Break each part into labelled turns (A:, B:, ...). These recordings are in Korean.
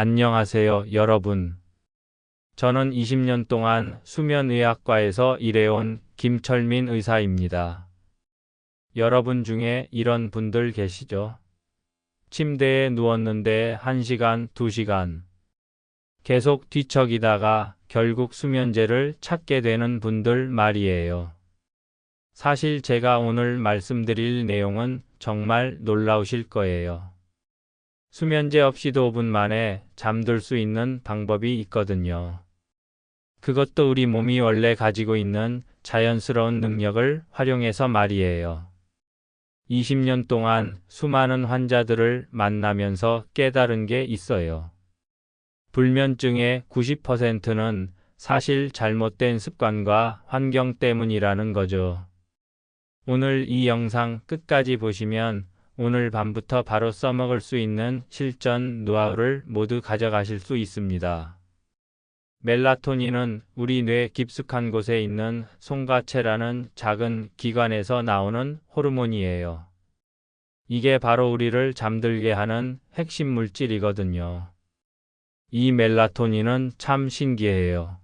A: 안녕하세요, 여러분. 저는 20년 동안 수면의학과에서 일해온 김철민 의사입니다. 여러분 중에 이런 분들 계시죠? 침대에 누웠는데 1시간, 2시간. 계속 뒤척이다가 결국 수면제를 찾게 되는 분들 말이에요. 사실 제가 오늘 말씀드릴 내용은 정말 놀라우실 거예요. 수면제 없이도 5분 만에 잠들 수 있는 방법이 있거든요. 그것도 우리 몸이 원래 가지고 있는 자연스러운 능력을 활용해서 말이에요. 20년 동안 수많은 환자들을 만나면서 깨달은 게 있어요. 불면증의 90%는 사실 잘못된 습관과 환경 때문이라는 거죠. 오늘 이 영상 끝까지 보시면 오늘 밤부터 바로 써먹을 수 있는 실전 노하우를 모두 가져가실 수 있습니다. 멜라토닌은 우리 뇌 깊숙한 곳에 있는 송가체라는 작은 기관에서 나오는 호르몬이에요. 이게 바로 우리를 잠들게 하는 핵심 물질이거든요. 이 멜라토닌은 참 신기해요.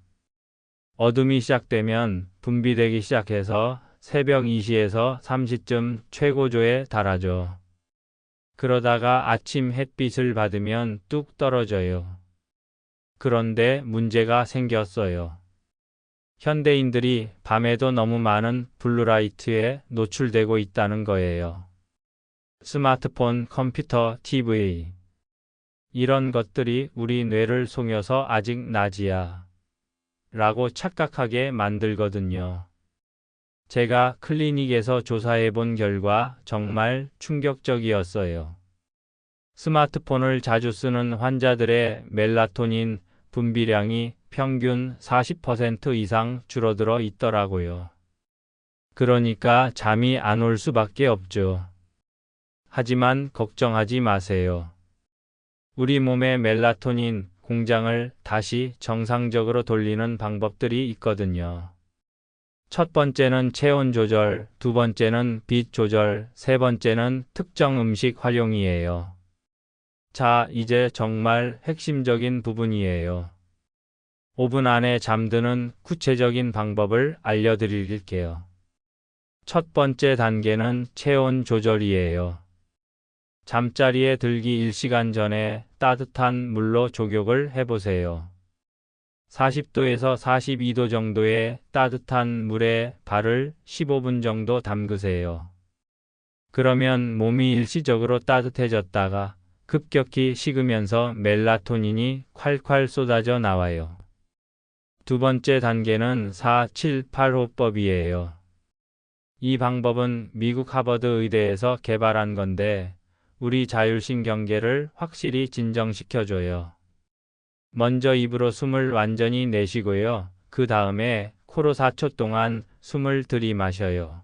A: 어둠이 시작되면 분비되기 시작해서 새벽 2시에서 3시쯤 최고조에 달하죠. 그러다가 아침 햇빛을 받으면 뚝 떨어져요. 그런데 문제가 생겼어요. 현대인들이 밤에도 너무 많은 블루라이트에 노출되고 있다는 거예요. 스마트폰, 컴퓨터, TV. 이런 것들이 우리 뇌를 속여서 아직 낮이야. 라고 착각하게 만들거든요. 제가 클리닉에서 조사해 본 결과 정말 충격적이었어요. 스마트폰을 자주 쓰는 환자들의 멜라토닌 분비량이 평균 40% 이상 줄어들어 있더라고요. 그러니까 잠이 안 올 수밖에 없죠. 하지만 걱정하지 마세요. 우리 몸의 멜라토닌 공장을 다시 정상적으로 돌리는 방법들이 있거든요. 첫 번째는 체온 조절, 두 번째는 빛 조절, 세 번째는 특정 음식 활용이에요. 자, 이제 정말 핵심적인 부분이에요. 5분 안에 잠드는 구체적인 방법을 알려드릴게요. 첫 번째 단계는 체온 조절이에요. 잠자리에 들기 1시간 전에 따뜻한 물로 조격을 해보세요. 40도에서 42도 정도의 따뜻한 물에 발을 15분 정도 담그세요. 그러면 몸이 일시적으로 따뜻해졌다가 급격히 식으면서 멜라토닌이 콸콸 쏟아져 나와요. 두 번째 단계는 4-7-8 호법이에요. 이 방법은 미국 하버드 의대에서 개발한 건데 우리 자율신경계를 확실히 진정시켜줘요. 먼저 입으로 숨을 완전히 내쉬고요. 그 다음에 코로 4초 동안 숨을 들이마셔요.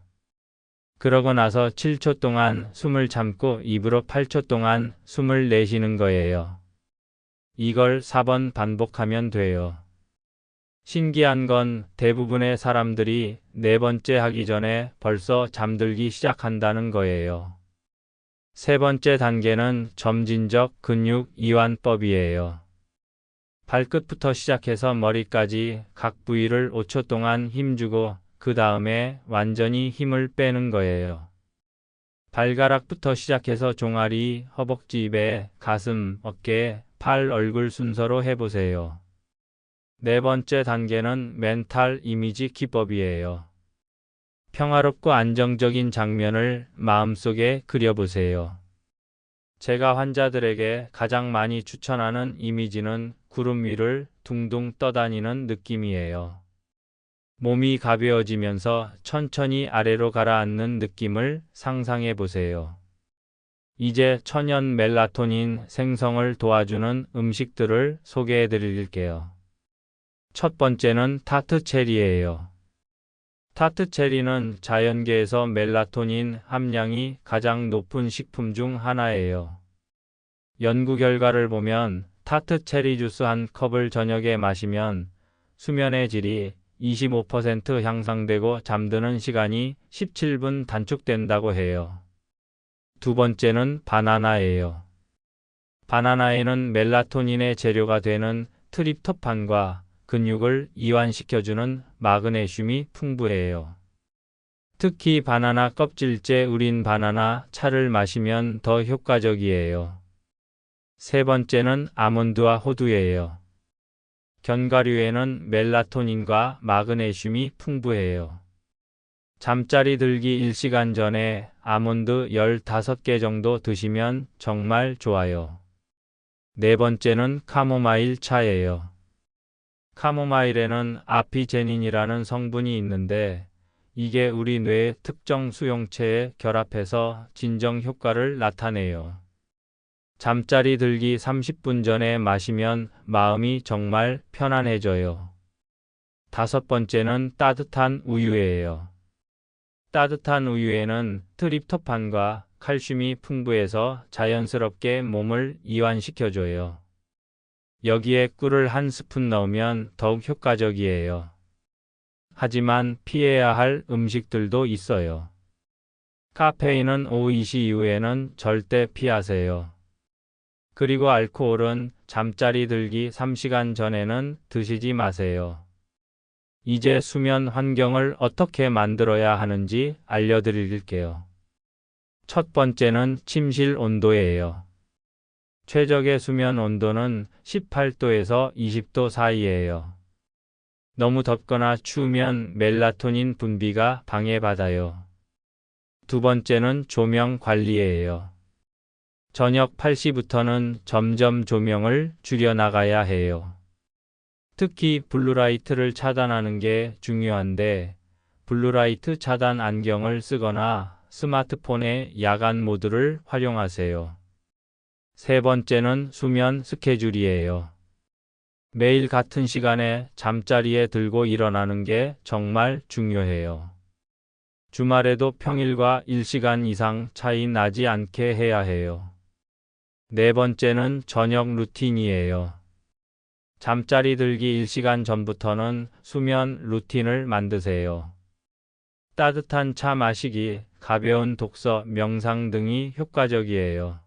A: 그러고 나서 7초 동안 숨을 참고 입으로 8초 동안 숨을 내쉬는 거예요. 이걸 4번 반복하면 돼요. 신기한 건 대부분의 사람들이 네 번째 하기 전에 벌써 잠들기 시작한다는 거예요. 세 번째 단계는 점진적 근육 이완법이에요. 발끝부터 시작해서 머리까지 각 부위를 5초 동안 힘주고 그 다음에 완전히 힘을 빼는 거예요. 발가락부터 시작해서 종아리, 허벅지, 배, 가슴, 어깨, 팔, 얼굴 순서로 해보세요. 네 번째 단계는 멘탈 이미지 기법이에요. 평화롭고 안정적인 장면을 마음속에 그려보세요. 제가 환자들에게 가장 많이 추천하는 이미지는 구름 위를 둥둥 떠다니는 느낌이에요. 몸이 가벼워지면서 천천히 아래로 가라앉는 느낌을 상상해 보세요. 이제 천연 멜라토닌 생성을 도와주는 음식들을 소개해 드릴게요. 첫 번째는 타트 체리예요. 타트 체리는 자연계에서 멜라토닌 함량이 가장 높은 식품 중 하나예요. 연구 결과를 보면 타트 체리 주스 한 컵을 저녁에 마시면 수면의 질이 25% 향상되고 잠드는 시간이 17분 단축된다고 해요. 두 번째는 바나나예요. 바나나에는 멜라토닌의 재료가 되는 트립토판과 근육을 이완시켜주는 마그네슘이 풍부해요. 특히 바나나 껍질째 우린 바나나 차를 마시면 더 효과적이에요. 세 번째는 아몬드와 호두예요. 견과류에는 멜라토닌과 마그네슘이 풍부해요. 잠자리 들기 1시간 전에 아몬드 15개 정도 드시면 정말 좋아요. 네 번째는 카모마일 차예요. 카모마일에는 아피제닌이라는 성분이 있는데 이게 우리 뇌의 특정 수용체에 결합해서 진정 효과를 나타내요. 잠자리 들기 30분 전에 마시면 마음이 정말 편안해져요. 다섯 번째는 따뜻한 우유예요. 따뜻한 우유에는 트립토판과 칼슘이 풍부해서 자연스럽게 몸을 이완시켜줘요. 여기에 꿀을 한 스푼 넣으면 더욱 효과적이에요. 하지만 피해야 할 음식들도 있어요. 카페인은 오후 2시 이후에는 절대 피하세요. 그리고 알코올은 잠자리 들기 3시간 전에는 드시지 마세요. 이제 수면 환경을 어떻게 만들어야 하는지 알려드릴게요. 첫 번째는 침실 온도예요. 최적의 수면 온도는 18도에서 20도 사이예요. 너무 덥거나 추우면 멜라토닌 분비가 방해받아요. 두 번째는 조명 관리예요. 저녁 8시부터는 점점 조명을 줄여나가야 해요. 특히 블루라이트를 차단하는 게 중요한데 블루라이트 차단 안경을 쓰거나 스마트폰의 야간 모드를 활용하세요. 세 번째는 수면 스케줄이에요. 매일 같은 시간에 잠자리에 들고 일어나는 게 정말 중요해요. 주말에도 평일과 1시간 이상 차이 나지 않게 해야 해요. 네 번째는 저녁 루틴이에요. 잠자리 들기 1시간 전부터는 수면 루틴을 만드세요. 따뜻한 차 마시기, 가벼운 독서, 명상 등이 효과적이에요.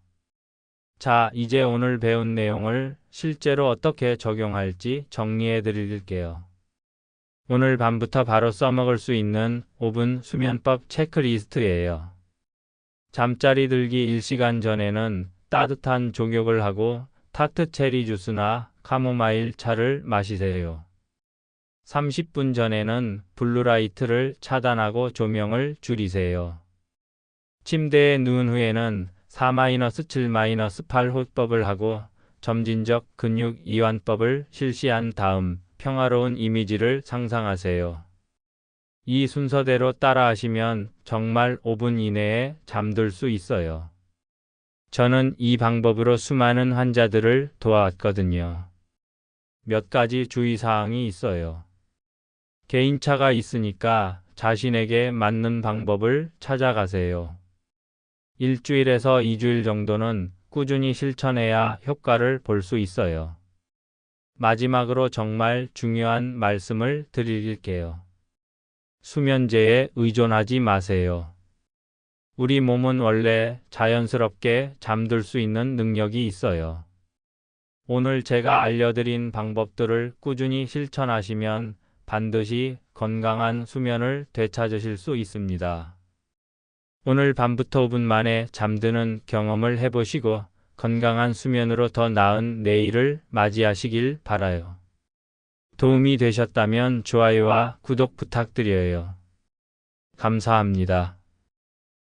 A: 자, 이제 오늘 배운 내용을 실제로 어떻게 적용할지 정리해 드릴게요. 오늘 밤부터 바로 써먹을 수 있는 5분 수면법 체크리스트예요. 잠자리 들기 1시간 전에는 따뜻한 족욕을 하고 타트 체리 주스나 카모마일 차를 마시세요. 30분 전에는 블루라이트를 차단하고 조명을 줄이세요. 침대에 누운 후에는 4-7-8 호흡법을 하고 점진적 근육 이완법을 실시한 다음 평화로운 이미지를 상상하세요. 이 순서대로 따라하시면 정말 5분 이내에 잠들 수 있어요. 저는 이 방법으로 수많은 환자들을 도왔거든요. 몇 가지 주의사항이 있어요. 개인차가 있으니까 자신에게 맞는 방법을 찾아가세요. 일주일에서 2주일 정도는 꾸준히 실천해야 효과를 볼 수 있어요. 마지막으로 정말 중요한 말씀을 드릴게요. 수면제에 의존하지 마세요. 우리 몸은 원래 자연스럽게 잠들 수 있는 능력이 있어요. 오늘 제가 알려드린 방법들을 꾸준히 실천하시면 반드시 건강한 수면을 되찾으실 수 있습니다. 오늘 밤부터 5분 만에 잠드는 경험을 해보시고 건강한 수면으로 더 나은 내일을 맞이하시길 바라요. 도움이 되셨다면 좋아요와 구독 부탁드려요. 감사합니다.